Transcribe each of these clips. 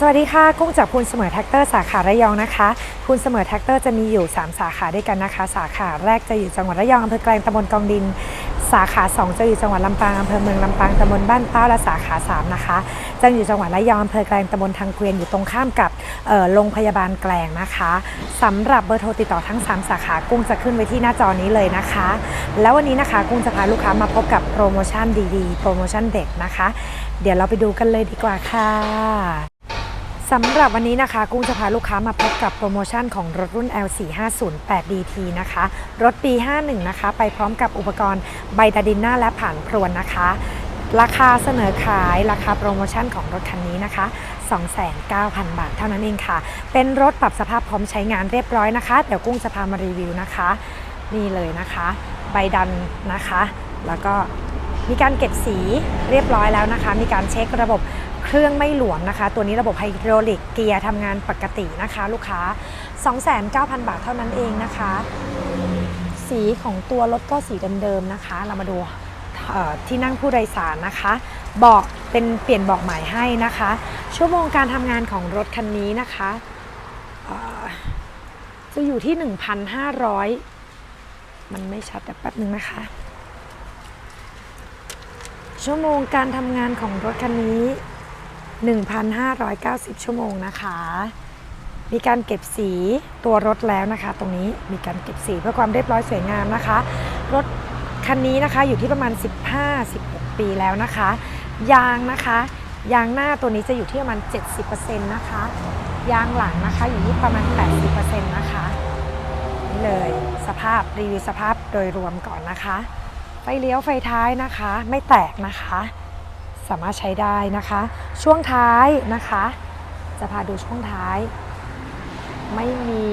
สวัสดีค่ะ กุ้งจากพูนเสมอแท็กเตอร์สาขาระยองนะคะพูนเสมอแท็กเตอร์จะมีอยู่ 3 สาขาด้วยกันนะคะ สาขาแรกจะอยู่จังหวัดระยองอำเภอแกลงตำบลกองดิน สาขา 2 จะอยู่จังหวัดลำปางอำเภอเมืองลำปางตำบลบ้านเป้าและสาขา 3 นะคะจะอยู่จังหวัดระยองอำเภอแกลงตำบลทางเกวียนอยู่ตรงข้ามกับโรงพยาบาลแกลงนะคะสำหรับเบอร์โทรติดต่อทั้ง 3 สาขากุ้งจะขึ้นไว้ที่หน้าจอนี้เลยนะคะ แล้ววันนี้นะคะกุ้งจะพาลูกค้ามาพบกับโปรโมชั่นดีๆโปรโมชั่นเด็กนะคะ เดี๋ยวเราไปดูกันเลยดีกว่าค่ะ สำหรับวันนี้นะคะ กุ้งจะพาลูกค้ามาพบกับโปรโมชั่นของรถรุ่น L450-8DT นะคะ รถปี 51 นะคะ ไปพร้อมกับอุปกรณ์ไบดาดินหน้าและผ่านพรวนนะคะ ราคาเสนอขายราคาโปรโมชั่นของรถคันนี้นะคะ 29,000 บาทเท่านั้นเองค่ะ เป็นรถปรับสภาพพร้อมใช้งานเรียบร้อยนะคะ เดี๋ยวกุ้งจะพามารีวิวนะคะ นี่เลยนะคะ ใบดันนะคะ แล้วก็มีการเก็บสีเรียบร้อยแล้วนะคะ มีการเช็คระบบ เครื่องไม่หลวมนะคะ ตัวนี้ระบบไฮดรอลิกเกียร์ทำงานปกตินะคะ ลูกค้า 29,000 บาทเท่านั้นเองนะคะ สีของตัวรถก็สีเดิมๆนะคะ เรามาดูที่นั่งผู้โดยสารนะคะเบาะเป็นเปลี่ยนเบาะใหม่ให้นะคะ ชั่วโมงการทำงานของรถคันนี้นะคะจะอยู่ที่ 1,500 มันไม่ชัดแต่แป๊บนึงนะคะ ชั่วโมงการทำงานของรถคันนี้ 1,590 ชั่วโมงนะคะ มีการเก็บสีตัวรถแล้วนะคะ ตรงนี้มีการเก็บสีเพื่อความเรียบร้อยสวยงามนะคะ รถคันนี้นะคะอยู่ที่ประมาณ 15-16 ปีแล้วนะคะ ยางนะคะ ยางหน้าตัวนี้จะอยู่ที่ประมาณ 70%นะคะ ยางหลังนะคะอยู่ที่ประมาณ 80%นะคะนี่เลยสภาพรีวิวสภาพโดยรวมก่อนนะคะ ไฟเลี้ยวไฟท้ายนะคะ ไม่แตกนะคะ สามารถใช้ได้นะคะ ช่วงท้ายนะคะ จะพาดูช่วงท้าย ไม่มี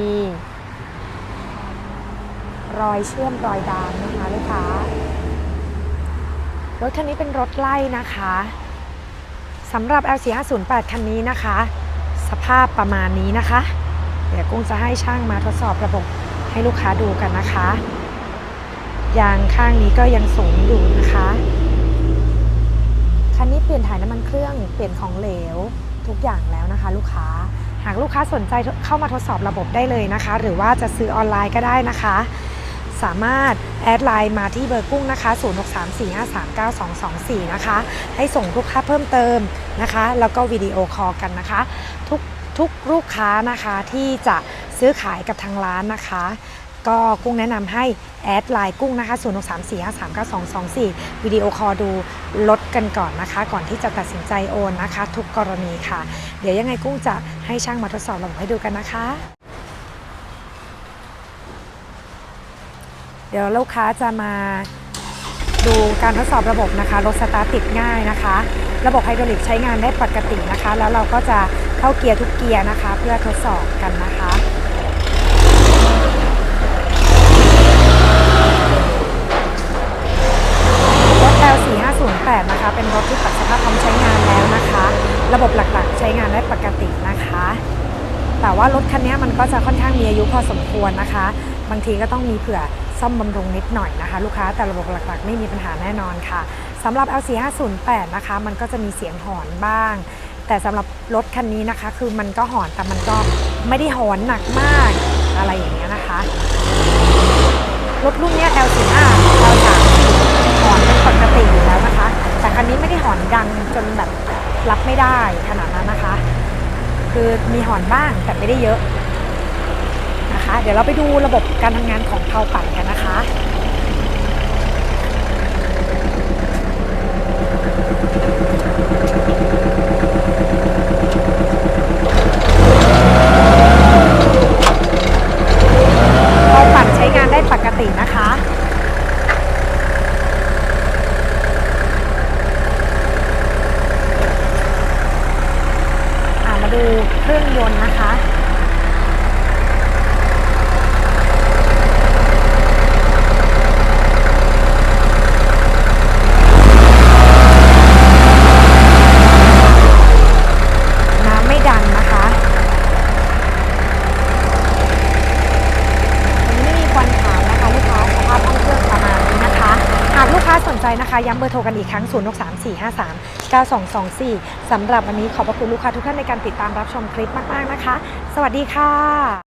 รอยเชื่อมรอยดามนะคะลูกค้ารถคันนี้เป็นรถไล่นะคะสำหรับ L4508 คันนี้นะคะ สภาพประมาณนี้นะคะ เดี๋ยวกุ้งจะให้ช่างมาทดสอบระบบให้ลูกค้าดูกันนะคะยางข้างนี้ก็ยังสูงอยู่นะคะ คันนี้เปลี่ยนถ่ายน้ำมันเครื่องเปลี่ยนของเหลวทุกอย่างแล้วนะคะ ลูกค้าหากลูกค้าสนใจเข้ามาทดสอบระบบได้เลยนะคะ หรือว่าจะซื้อออนไลน์ก็ได้นะคะ สามารถแอดไลน์มาที่เบอร์กุ้งนะคะ 0634539224 นะคะ ให้ส่งลูกค้าเพิ่มเติมนะคะ แล้วก็วิดีโอคอลกันนะคะ ทุกทุกลูกค้านะคะที่จะซื้อขายกับทางร้านนะคะ ก็กุ้งแนะนำให้แอดไลน์กุ้งนะคะ0634539224 วิดีโอคอลดูลดกันก่อนนะคะ ก่อนที่จะตัดสินใจโอนนะคะ ทุกกรณีค่ะ เดี๋ยวยังไงกุ้งจะให้ช่างมาทดสอบระบบให้ดูกันนะคะ เดี๋ยวลูกค้าจะมาดูการทดสอบระบบนะคะรถสตาร์ทติดง่ายนะคะ ระบบไฮดรอลิกใช้งานได้ปกตินะคะ แล้วเราก็จะเข้าเกียร์ทุกเกียร์นะคะ เพื่อทดสอบกันนะคะ ระบบหลักๆ ใช้งานได้ปกตินะคะ แต่ว่ารถคันนี้มันก็จะค่อนข้างมีอายุพอสมควรนะคะ บางทีก็ต้องมีเผื่อซ่อมบำรุงนิดหน่อยนะคะ ลูกค้าแต่ระบบหลักๆ ไม่มีปัญหาแน่นอนค่ะสำหรับ L4508 นะคะ มันก็จะมีเสียงหอนบ้าง แต่สำหรับรถคันนี้นะคะ คือมันก็หอนแต่มันก็ไม่ได้หอนหนักมากอะไรอย่างเงี้ยนะคะรถรุ่นนี้ L45 L3 หอนเป็นปกติอยู่แล้วนะคะ แต่คันนี้ไม่ได้หอนดังจนแบบ รับไม่ได้ขนาดนั้นนะคะ คือมีหอนบ้างแต่ไม่ได้เยอะนะคะ เดี๋ยวเราไปดูระบบการทำงานของเพาปั่นกันนะคะ เพลาปั่นใช้งานได้ปกตินะคะ อ่ามาดู เครื่องยนต์นะคะ น้ำไม่ดันนะคะวันนี้ไม่มีควันขาวนะคะ ลูกค้าสภาพห้องเครื่องประมาณนี้นะคะ หากลูกค้าสนใจนะคะ ย้ำเบอร์โทรกันอีกครั้ง 0 6 3 4 5 3 9 2 2 4 สำหรับวันนี้ขอบพระคุณลูกค้าทุกท่านในการติดตามรับชมคลิปมาก ๆ นะคะ สวัสดีค่ะ